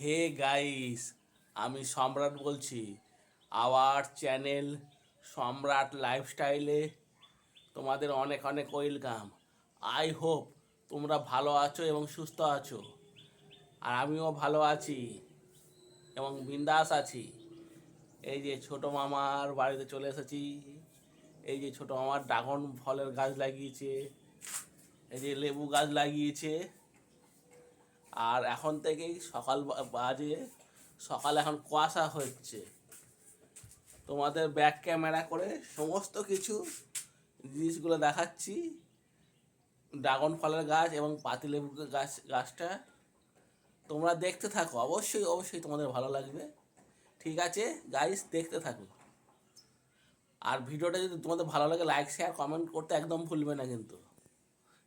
Hey guys, আমি সম্রাট বলছি। আওয়ার চ্যানেল সম্রাট লাইফস্টাইলে তোমাদের অনেক অনেক ওয়েলকাম। আই হোপ তোমরা ভালো আছো এবং সুস্থ আছো। আর আমিও ভালো আছি এবং বিন্দাস আছি। এই যে ছোট মামার বাড়িতে চলে এসেছি। এই যে ছোট মামার ড্রাগন ফলের গাছ লাগিয়েছে। এই যে লেবু গাছ লাগিয়েছে। আর এখন থেকেই সকাল বাজে, সকাল এখন কুয়াশা হচ্ছে। তোমাদের ব্যাক ক্যামেরা করে সমস্ত কিছু, জিনিসগুলো দেখাচ্ছি। ড্রাগন ফলের গাছ এবং পাতিলেবু গাছ, গাছটা তোমরা দেখতে থাকো। অবশ্যই অবশ্যই তোমাদের ভালো লাগবে। ঠিক আছে গাইস দেখতে থাকো। আর ভিডিওটা যদি তোমাদের ভালো লাগে লাইক শেয়ার কমেন্ট করতে একদম ভুলবে না কিন্তু।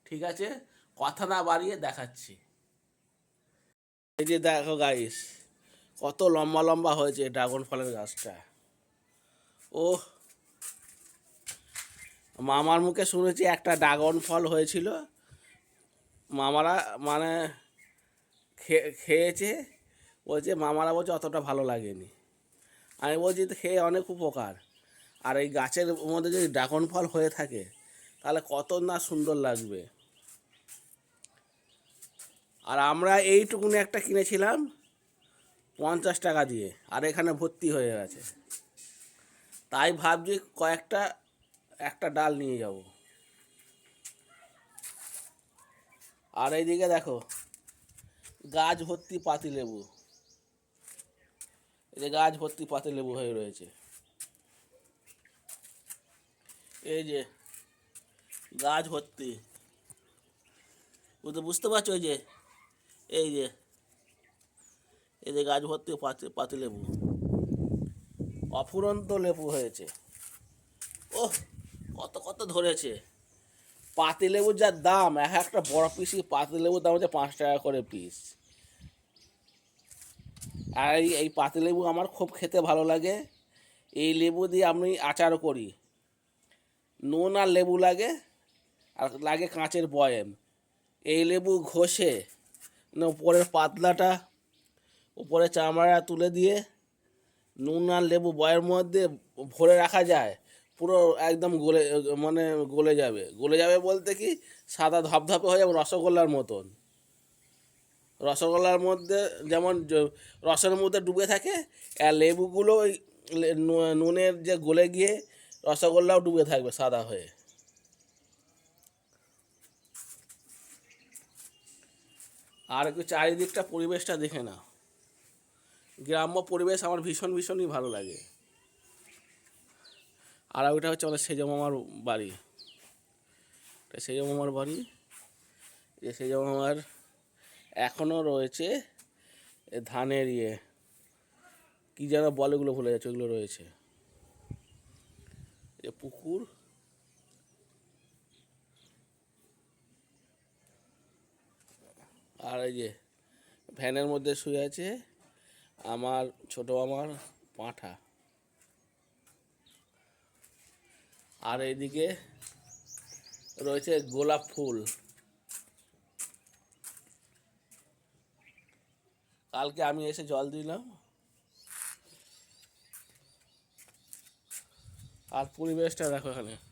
ঠিক আছে, কথা না বাড়িয়ে দেখাচ্ছি। এই যে দেখো গাইস কত লম্বা লম্বা হয়েছে ড্রাগন ফলের গাছটা। ও মামার মুখে শুনেছি একটা ড্রাগন ফল হয়েছিল। মামারা মানে খেয়েছে, বলছে মামারা বলছে অতটা ভালো লাগেনি। আমি বলছি খেয়ে অনেক উপকার। আর এই গাছের মধ্যে যদি ড্রাগন ফল হয়ে থাকে, তাহলে কত না সুন্দর লাগবে। আর আমরা এইটুকুনি একটা কিনেছিলাম পঞ্চাশ টাকা দিয়ে, আর এখানে ভর্তি হয়ে গেছে। তাই ভাবছি কয়েকটা, একটা ডাল নিয়ে যাব। আর এইদিকে দেখো, গাছ ভর্তি পাতি লেবু। এই যে গাছ ভর্তি পাতি লেবু হয়ে রয়েছে। এই যে গাছ ভর্তি। বুঝতে বুঝতে পারছ এই যে এই যে এই যে গাছ ভর্তি পাতি পাতি লেবু। অফুরন্ত লেবু হয়েছে। ও কত কত ধরেছে। পাতি লেবুর যা দাম, এক একটা বড় পিসি পাতি লেবুর দাম হচ্ছে পাঁচ টাকা করে পিস আর এই এই পাতি লেবু আমার খুব খেতে ভালো লাগে। এই লেবু দিয়ে আমি আচার করি। নুন আর লেবু লাগে, আর লাগে কাঁচের বয়েম। এই লেবু ঘষে উপরের পাতলাটা, উপরে চামড়া তুলে দিয়ে নুন আর লেবু বয়ের মধ্যে ভরে রাখা যায়। পুরো একদম গলে মানে গলে যাবে। গলে যাবে বলতে কি, সাদা ধপধপে হয়ে যাবে রসগোল্লার মতন। রসগোল্লার মধ্যে যেমন রসের মধ্যে ডুবে থাকে, আর লেবুগুলো ওই নুনের যে গলে গিয়ে রসগোল্লাও ডুবে থাকবে সাদা হয়ে। আর চারিদিকটা পরিবেশটা দেখে নাও। গ্রাম্য পরিবেশ আমার ভীষণ, ভীষণই ভালো লাগে। আর ওইটা হচ্ছে আমাদের সেজ মামার বাড়ি। এটা সেজ মামার বাড়ি। যে সেজ মামার এখনও রয়েছে ধানের ইয়ে। কী যেন বলে ওগুলো ভুলে যাচ্ছে, ওগুলো রয়েছে। যে পুকুর। আর এই যে ভ্যানের মধ্যে শুয়ে আছে আমার ছোট আমার পাঁঠা। আর এইদিকে রয়েছে গোলাপ ফুল। কালকে আমি এসে জল দিলাম। আর পরিবেশটা দেখো এখানে।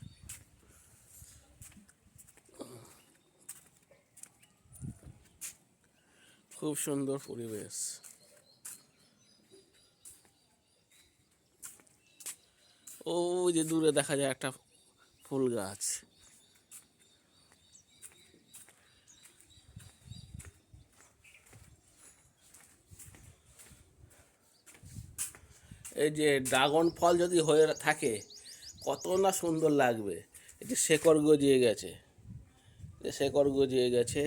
খুব সুন্দর পরিবেশ। ও যে দূরে দেখা যায় একটা ফুল গাছ। এই যে ড্রাগন ফল যদি হয়ে থাকে, কত না সুন্দর লাগবে। এই যে শেকড় গজিয়ে গেছে। শেকড় গজিয়ে গেছে।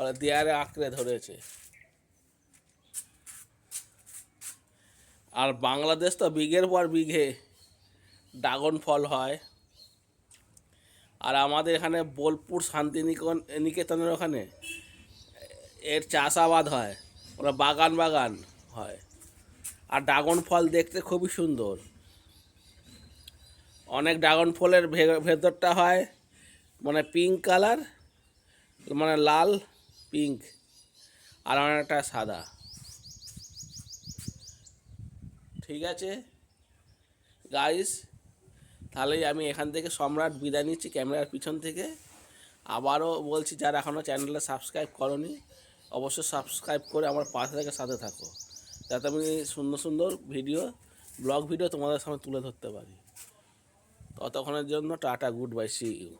আবার দেয়ালে আঁকড়ে ধরেছে। আর বাংলাদেশ তো বিঘের পর বিঘে ড্রাগন ফল হয়। আর আমাদের এখানে বোলপুর শান্তিনিকেতন নিকেতনের ওখানে এর চাষাবাদ হয়, ওরা বাগান বাগান হয়। আর ড্রাগন ফল দেখতে খুবই সুন্দর। অনেক ড্রাগন ফলের ভেতরটা হয় মানে পিঙ্ক কালার মানে লাল পিঙ্ক আর একটা সাদা। ঠিক আছে? গাইস তাহলে আমি এখান থেকে সম্রাট বিদায় নিচ্ছি ক্যামেরার পিছন থেকে। আবারও বলছি, যারা এখনও চ্যানেলটা সাবস্ক্রাইব করনি, অবশ্যই সাবস্ক্রাইব করে আমার পাশে থেকে সাথে থাকো। যাতে আমি সুন্দর সুন্দর ভিডিও, ব্লগ ভিডিও তোমাদের সামনে তুলে ধরতে পারি। ততক্ষণের জন্য tata, good bye see you